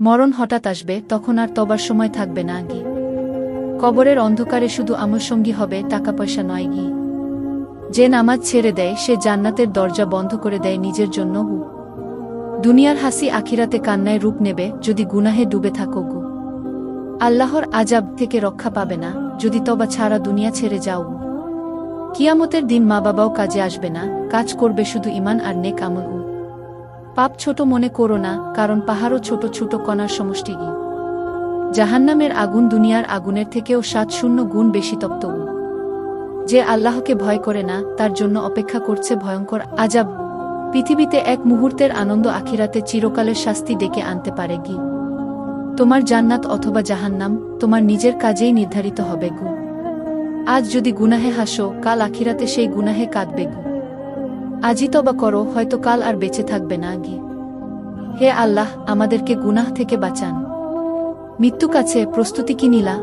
মরণ হঠাৎ আসবে, তখন আর তবার সময় থাকবে না গি কবরের অন্ধকারে শুধু আমার সঙ্গী হবে টাকা পয়সা নয় গি। যে নামাজ ছেড়ে দেয়, সে জান্নাতের দরজা বন্ধ করে দেয় নিজের জন্য হু। দুনিয়ার হাসি আখিরাতে কান্নায় রূপ নেবে, যদি গুনাহে ডুবে থাকো গু। আল্লাহর আজাব থেকে রক্ষা পাবে না, যদি তবা ছাড়া দুনিয়া ছেড়ে যাও কিয়ামতের দিন মা বাবাও কাজে আসবে না, কাজ করবে শুধু ইমান আর নেক আমল উ। পাপ ছোট মনে করো না, কারণ পাহাড়ও ছোট ছোট কণার সমষ্টি জাহান্নামের আগুন দুনিয়ার আগুনের থেকেও সাত শূন্য গুণ বেশি তপ্ত যে আল্লাহকে ভয় করে না, তার জন্য অপেক্ষা করছে ভয়ঙ্কর আজাব। পৃথিবীতে এক মুহূর্তের আনন্দ আখিরাতে চিরকালের শাস্তি ডেকে আনতে পারে গি তোমার জান্নাত অথবা জাহান্নাম, তোমার নিজের কাজেই নির্ধারিত হবে গু। আজ যদি গুনাহে হাসো, কাল আখিরাতে সেই গুনাহে কাঁদবে গু। আজই তবা করো, হয়তো কাল আর বেঁচে থাকবে না গি হে আল্লাহ, আমাদেরকে গুনাহ থেকে বাঁচান। মৃত্যু কাছে প্রস্তুতি কি নিলা?